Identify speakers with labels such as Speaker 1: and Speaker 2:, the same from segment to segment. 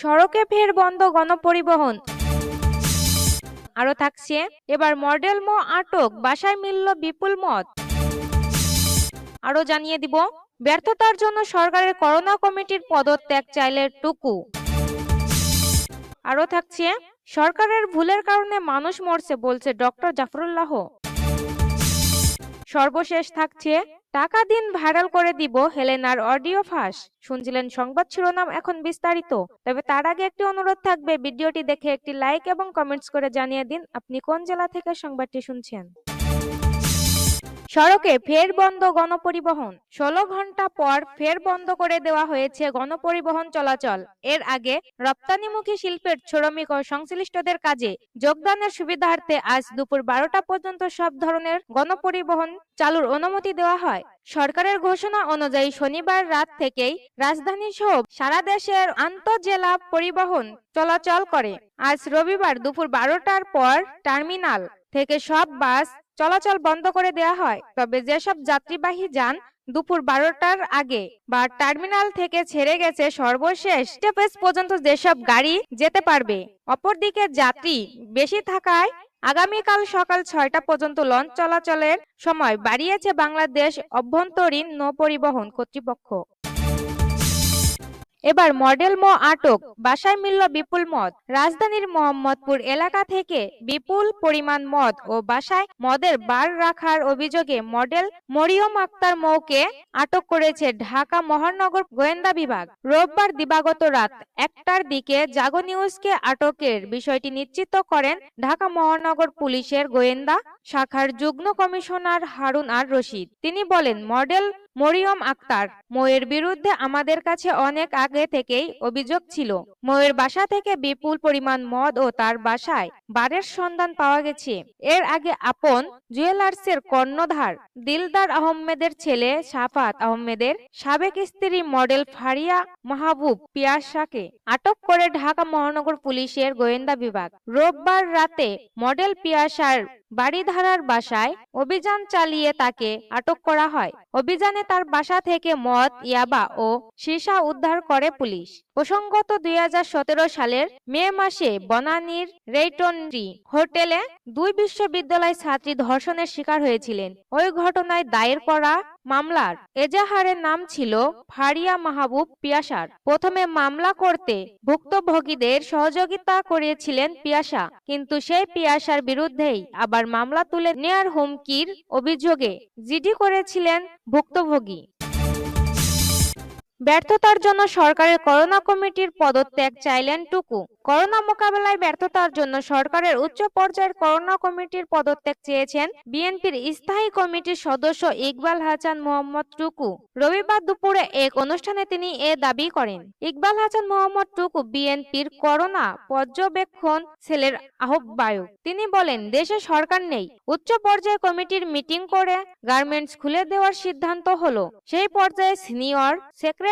Speaker 1: সড়কে ফের বন্ধ গণপরিবহন। আরও থাকছে, এবার মডেল ম আটক, বাসায় মিলল বিপুল মত আরও জানিয়ে দিব, ব্যর্থতার জন্য সরকারের করোনা কমিটির পদত্যাগ চাইলে টুকু। আরও থাকছে, সরকারের ভুলের কারণে মানুষ মরছে বলছে ডক্টর জাফরুল্লাহ। সর্বশেষ থাকছে টাকা দিন ভাইরাল করে দিব হেলেনার অডিও ফাঁস। শুনছিলেন সংবাদ শিরোনাম এখন বিস্তারিত। তবে তার আগে একটি অনুরোধ থাকবে, ভিডিওটি দেখে একটি লাইক এবং কমেন্টস করে জানিয়ে দিন আপনি কোন জেলা থেকে সংবাদটি শুনছেন। সড়কে ফের বন্ধ গণপরিবহন। ষোলো ঘণ্টা পর ফের বন্ধ করে দেওয়া হয়েছে গণপরিবহন চলাচল। এর আগে রপ্তানিমুখী শিল্পের শ্রমিক ও সংশ্লিষ্টদের কাজে যোগদানের সুবিধার্থে আজ দুপুর বারোটা পর্যন্ত সব ধরনের গণপরিবহন চালুর অনুমতি দেওয়া হয়। সরকারের ঘোষণা অনুযায়ী শনিবার রাত থেকেই রাজধানী সহ সারা দেশের আন্তঃজেলা পরিবহন চলাচল করে। আজ রবিবার দুপুর বারোটার পর টার্মিনাল থেকে সব বাস চলাচল বন্ধ করে দেয়া হয়। তবে যেসব যাত্রীবাহী যান দুপুর বারোটার আগে বা টার্মিনাল থেকে ছেড়ে গেছে সর্বশেষ স্টেপেজ পর্যন্ত যেসব গাড়ি যেতে পারবে, অপরদিকে যাত্রী বেশি থাকায় আগামীকাল সকাল ছয়টা পর্যন্ত লঞ্চ চলাচলের সময় বাড়িয়েছে বাংলাদেশ অভ্যন্তরীণ নৌপরিবহন কর্তৃপক্ষ। এবার মডেল ম আটক, বাসায় মিলল বিপুল মদ। রাজধানীর মোহাম্মদপুর এলাকা থেকে বিপুল পরিমাণ মদ ও বাসায় মদের বার রাখার অভিযোগে মডেল মরিয়ম আক্তার মৌকে আটক করেছে ঢাকা মহানগর গোয়েন্দা বিভাগ। রোববার দিবাগত রাত একটার দিকে জাগো নিউজকে আটকের বিষয়টি নিশ্চিত করেন ঢাকা মহানগর পুলিশের গোয়েন্দা শাখার যুগ্ম কমিশনার হারুন আর রশিদ। তিনি বলেন, মডেল মরিয়ম আক্তার ময়ের বিরুদ্ধে আমাদের কাছে অনেক আগে থেকেই অভিযোগ ছিল। ময়ের বাসা থেকে বিপুল পরিমাণ মদ ও তার বাসায় বারের সন্ধান পাওয়া গেছে। এর আগে আপন জুয়েলার্সের কর্ণধার দিলদার আহমেদের ছেলে সাফাত আহমেদের সাবেক স্ত্রী মডেল ফারিয়া মাহবুব পিয়াসাকে আটক করে ঢাকা মহানগর পুলিশের গোয়েন্দা বিভাগ। রোববার রাতে মডেল পিয়াসার বাড়িধারার বাসায় অভিযান চালিয়ে তাকে আটক করা হয়। অভিযানে তার বাসা থেকে মদ, ইয়াবা ও সীসা উদ্ধার করে পুলিশ। প্রসঙ্গত দুই হাজার সতেরো সালের মে মাসে বনানীর রেইটনরি হোটেলে দুই বিশ্ববিদ্যালয় ছাত্রী ধর্ষণের শিকার হয়েছিলেন। ওই ঘটনায় দায়ের করা মামলার এজাহারের নাম ছিল ফারিয়া মাহবুব পিয়াসার। প্রথমে মামলা করতে ভুক্তভোগীদের সহযোগিতা করেছিলেন পিয়াসা, কিন্তু সেই পিয়াসার বিরুদ্ধেই আবার মামলা তুলে নেয়ার হুমকির অভিযোগে জিডি করেছিলেন ভুক্তভোগী। ব্যর্থতার জন্য সরকারের করোনা কমিটির পদত্যাগ চাইলেন টুকু। করোনা মোকাবেলায় ব্যর্থতার জন্য সরকারের উচ্চ পর্যায়ের করোনা কমিটির পদত্যাগ চেয়েছেন বিএনপির স্থায়ী কমিটির সদস্য ইকবাল হাসান মোহাম্মদ টুকু। রবিবার দুপুরে এক অনুষ্ঠানে তিনি এ দাবি করেন। ইকবাল হাসান মোহাম্মদ টুকু বিএনপির করোনা পর্যবেক্ষণ সেলের আহ্বায়ক। তিনি বলেন, দেশে সরকার নেই। উচ্চ পর্যায়ে কমিটির মিটিং করে গার্মেন্টস খুলে দেওয়ার সিদ্ধান্ত হলো। সেই পর্যায়ে সিনিয়র সেক্রেটারি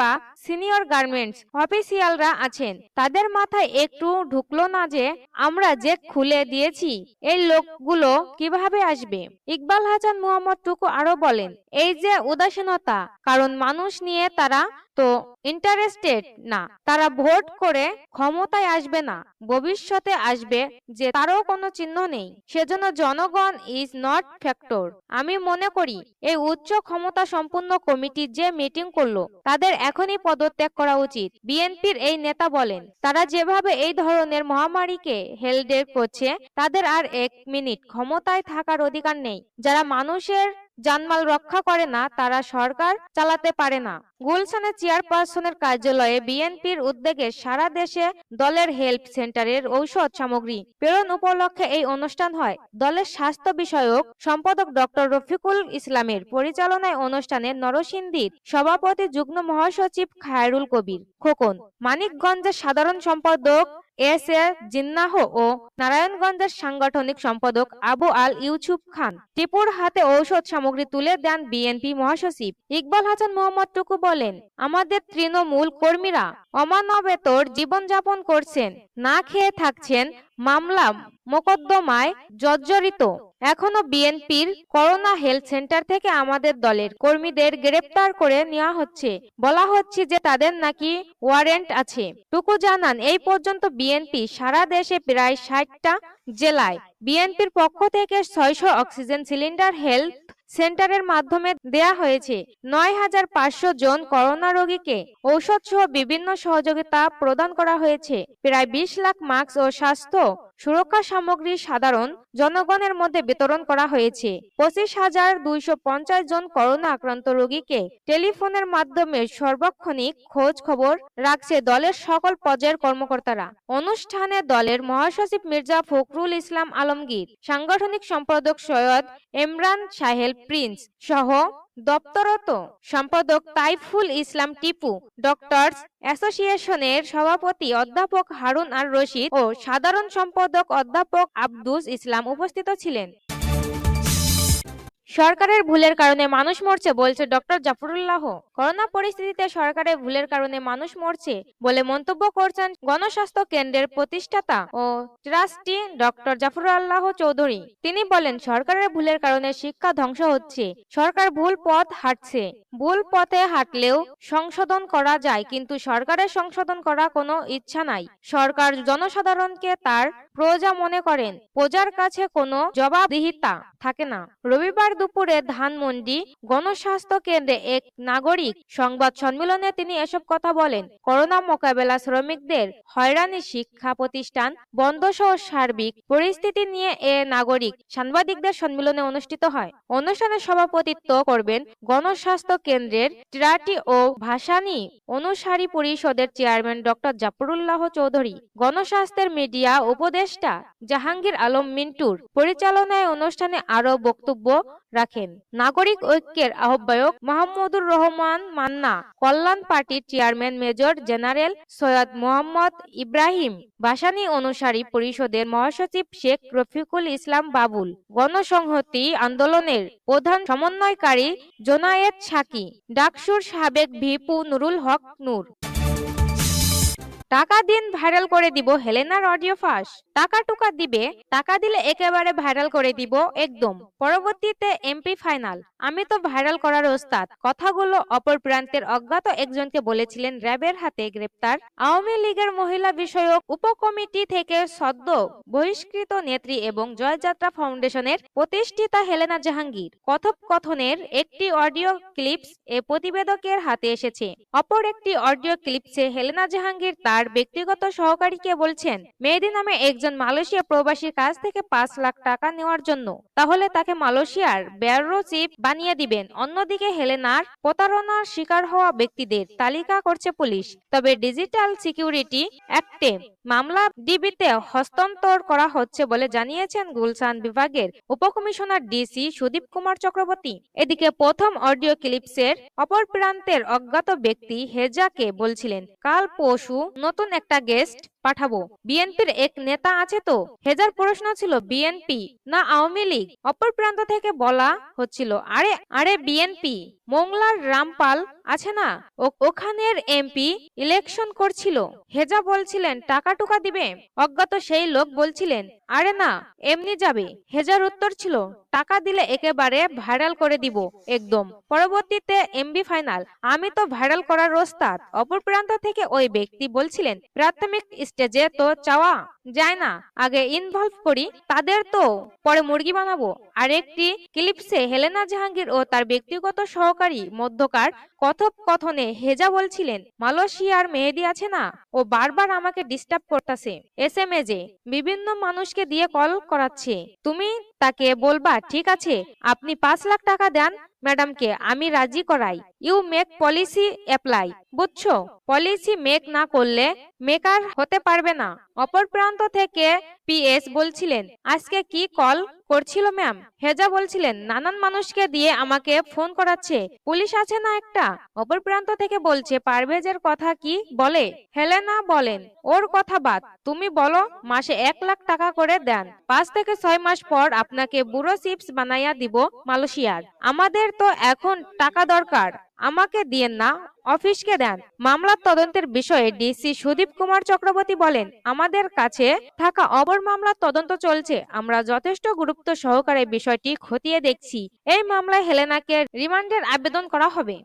Speaker 1: বা সিনিয়র গার্মেন্টস অফিসিয়ালরা আছেন। তাদের মাথায় একটু ঢুকলো না যে, আমরা যে খুলে দিয়েছি, এই লোকগুলো কীভাবে আসবে? ইকবাল হাসান মোহাম্মদ টুকু আরও বলেন, এই যে উদাসীনতা, কারণ মানুষ নিয়ে তারা তো ইন্টারেস্টেড না। তারা ভোট করে ক্ষমতায় আসবে না। ভবিষ্যতে আসবে যে তারও কোনো চিহ্ন নেই। সেজন্য জনগণ ইজ নট ফ্যাক্টর আমি মনে করি, এই উচ্চ ক্ষমতা সম্পন্ন কমিটি যে মিটিং করল, তাদের এখনই পদত্যাগ করা উচিত। বিএনপির এই নেতা বলেন, তারা যেভাবে এই ধরনের মহামারীকে হেলডের করছে, তাদের আর এক মিনিট ক্ষমতায় থাকার অধিকার নেই। যারা মানুষের জানমাল রক্ষা করে না, তারা সরকার চালাতে পারে না। গুলশানে চেয়ারপারসনের কার্যালয়ে বিএনপির উদ্যোগে সারা দেশে দলের হেল্প সেন্টারের ঔষধ সামগ্রী প্রেরণ উপলক্ষে এই অনুষ্ঠান হয়। দলের স্বাস্থ্য বিষয়ক সম্পাদক ডক্টর রফিকুল ইসলামের পরিচালনায় অনুষ্ঠানে নরসিংদীর সভাপতি যুগ্ম মহাসচিব খায়রুল কবির খোকন, মানিকগঞ্জের সাধারণ সম্পাদক এস এ জিন্নাহ ও নারায়ণগঞ্জের সাংগঠনিক সম্পাদক আবু আল ইউসুফ খান টিপুর হাতে ঔষধ সামগ্রী তুলে দেন বিএনপি মহাসচিব। ইকবাল হাসান মোহাম্মদ টুকু বলেন, আমাদের তৃণমূল কর্মীরা অমানবেতর জীবনযাপন করছেন, না খেয়ে থাকছেন মামলা মোকদ্দমায় জর্জরিত। এখনও বিএনপির করোনা হেলথ সেন্টার থেকে আমাদের দলের কর্মীদের গ্রেপ্তার করে নেওয়া হচ্ছে। বলা হচ্ছে যে তাদের নাকি ওয়ারেন্ট আছে। টুকু জানান, এই পর্যন্ত বিএনপি সারা দেশে প্রায় ষাটটা জেলায় বিএনপির পক্ষ থেকে ছয়শো অক্সিজেন সিলিন্ডার হেলথ সেন্টারের মাধ্যমে দেয়া হয়েছে। নয় হাজার পাঁচশো জন করোনা রোগীকে ঔষধ সহ বিভিন্ন সহযোগিতা প্রদান করা হয়েছে। প্রায় বিশ লাখ মাস্ক ও স্বাস্থ্য সুরক্ষা সামগ্রী সাধারণ জনগণের মধ্যে বিতরণ করা হয়েছে। পঁচিশ হাজার দুইশো পঞ্চাশ জন করোনা আক্রান্ত রোগীকে টেলিফোনের মাধ্যমে সর্বক্ষণিক খোঁজ খবর রাখছে দলের সকল পর্যায়ের কর্মকর্তারা। অনুষ্ঠানে দলের মহাসচিব মির্জা ফখরুল ইসলাম আলমগীর, সাংগঠনিক সম্পাদক সৈয়দ ইমরান সাহেল প্রিন্স সহ দপ্তরত সম্পাদক তাইফুল ইসলাম টিপু, ডক্টরস অ্যাসোসিয়েশনের সভাপতি অধ্যাপক হারুন আর রশিদ ও সাধারণ সম্পাদক অধ্যাপক আব্দুস ইসলাম উপস্থিত ছিলেন। সরকারের ভুলের কারণে মানুষ মরছে বলছে ডক্টর জাফরুল্লাহ। করোনা পরিস্থিতিতে সরকারের ভুলের কারণে মানুষ মরছে বলে মন্তব্য করছেন গণস্বাস্থ্য কেন্দ্রের প্রতিষ্ঠাতা ও ট্রাস্টি ডক্টর জাফরুল্লাহ চৌধুরী। তিনি বলেন, সরকারের ভুলের কারণে শিক্ষা ধ্বংস হচ্ছে। সরকার ভুল পথ হাঁটছে। ভুল পথে হাঁটলেও সংশোধন করা যায়, কিন্তু সরকারের সংশোধন করা কোনো ইচ্ছা নাই। সরকার জনসাধারণকে তার প্রজা মনে করেন, প্রজার কাছে কোনো জবাবদিহিতা থাকে না। রবিবার দুপুরে ধানমন্ডি গণস্বাস্থ্য কেন্দ্রে এক নাগরিক সংবাদ সম্মেলনে তিনি এসব কথা বলেন। করোনা মোকাবেলা শ্রমিকদের হয়রানি শিক্ষা প্রতিষ্ঠান বন্ধ সহ সার্বিক পরিস্থিতি নিয়ে এ নাগরিক সাংবাদিকদের সম্মেলনে অনুষ্ঠিত হয়। অনুষ্ঠানে সভাপতিত্ব করবেন গণস্বাস্থ্য কেন্দ্রের ত্রাটি ও ভাসানী অনুসারী পরিষদের চেয়ারম্যান ডক্টর জাফরুল্লাহ চৌধুরী। গণস্বাস্থ্যের মিডিয়া উপদেষ্টা জাহাঙ্গীর আলম মিন্টুর পরিচালনায় অনুষ্ঠানে আরও বক্তব্য রাখেন। নাগরিক ঐক্যের আহ্বায়ক মাহমুদুর রহমান মান্না, কল্যাণ পার্টির chairman major general Syed Mohammad Ibrahim, Bhasani অনুসারী পরিষদের মহাসচিব শেখ রফিকুল ইসলাম বাবুল, গণসংহতি আন্দোলনের প্রধান সমন্বয়কারী জোনায়েদ সাকি, ডাকসুর সাবেক ভিপু নুরুল হক নূর। টাকা দিন ভাইরাল করে দিব হেলেনার অডিও ফাঁস। টাকা টুকা দিবে, টাকা দিলে একেবারে ভাইরাল করে দিব একদম। পরবর্তীতে এমপি ফাইনাল। আমি তো ভাইরাল করার ওস্তাদ। কথাগুলো অপর প্রান্তের অজ্ঞাত একজনকে বলেছিলেন র্যাবের হাতে গ্রেপ্তার। আওয়ামী লীগের মহিলা বিষয়ক উপকমিটি থেকে সদ্য বহিষ্কৃত নেত্রী এবং জয়যাত্রা ফাউন্ডেশনের প্রতিষ্ঠিতা হেলেনা জাহাঙ্গীর। কথোপকথনের একটি অডিও ক্লিপস এ প্রতিবেদকের হাতে এসেছে। অপর একটি অডিও ক্লিপসে হেলেনা জাহাঙ্গীর তার ব্যক্তিগত সহকারীকে বলছেন, মেহেদি নামে একজন মালয়েশিয়া প্রবাসীর কাছ থেকে পাঁচ লাখ টাকা নেওয়ার জন্য। তাহলে তাকে মালয়েশিয়ার ব্যুরো চিফ বানিয়ে দিবেন। অন্যদিকে হেলেনার প্রতারণার শিকার হওয়া ব্যক্তিদের তালিকা করছে পুলিশ। তবে ডিজিটাল সিকিউরিটি অ্যাক্টে মামলা ডিবিতে হস্তান্তর করা হচ্ছে বলে জানিয়েছেন গুলশান বিভাগের উপকমিশনার ডিসি সুদীপ কুমার চক্রবর্তী। এদিকে প্রথম অডিও ক্লিপসের অপর প্রান্তের অজ্ঞাত ব্যক্তি হেজাকে বলছিলেন, কাল পশু নতুন একটা গেস্ট পাঠাবো। বিএনপির এক নেতা আছে তো, হেজার প্রশ্ন ছিল বিএনপি, না আওয়ামী লীগ। অপর প্রান্ত থেকে বলা হচ্ছিল, আরে আরে বিএনপি, মোংলার রামপাল আছে না? ওখানের এমপি ইলেকশন করছিল। হেজা বলছিলেন টাকা টুকা দিবে। অজ্ঞাত সেই লোক বলছিলেন, আরে না, এমনি যাবে। হেজার উত্তর ছিল, টাকা দিলে একেবারে ভাইরাল করে দিব, একদম। পরবর্তীতে এমবি ফাইনাল। আমি তো ভাইরাল করার ওস্তাদ। অপর প্রান্ত থেকে ওই ব্যক্তি বলছিলেন, প্রাথমিক স্টেজে তো চাওয়া যায় না। আগে ইনভলভ করি, তাদের তো পরে মুরগি বানাবো। আর একটি ক্লিপসে হেলেনা জাহাঙ্গীর ও তার ব্যক্তিগত সহকারী মধ্যকার কথোপকথনে হেজা বলছিলেন, মালয়েশিয়ার মেহেদি আছে না? ও বারবার আমাকে ডিস্টার্ব করতেছে। এস এম এজে বিভিন্ন মানুষকে দিয়ে কল করাচ্ছে। তুমি তাকে বলবা, ঠিক আছে, আপনি পাঁচ লাখ টাকা দেন, ম্যাডামকে আমি রাজি করাই। You make policy apply. বুঝছ? পলিসি মেক না করলে মেকার হতে পারবে না। অপর প্রান্ত থেকে পিএস বলছিলেন আজকে কি কল করছিল, ম্যাম। হেজা বলছিলেন, নানান মানুষকে দিয়ে আমাকে ফোন করাচ্ছে। পুলিশ আছে না একটা? অপর প্রান্ত থেকে বলছে, পারভেজের কথা কি বলে? হেলেনা বলেন, ওর কথা বাদ। তুমি বলো, মাসে এক লাখ টাকা করে দেন। পাঁচ থেকে ছয় মাস পর আপনাকে বুড়ো চিপস বানাইয়া দিব মালয়েশিয়ার। আমাদের তো এখন টাকা দরকার। আমাকে দিয়েন না, অফিসকে দেন। মামলার তদন্তের বিষয়ে ডিসি সুদীপ কুমার চক্রবর্তী বলেন, আমাদের কাছে থাকা অপর মামলার তদন্ত চলছে। আমরা যথেষ্ট গুরুত্ব সহকারে বিষয়টি খতিয়ে দেখছি। এই মামলায় হেলেনাকে রিমান্ডের আবেদন করা হবে।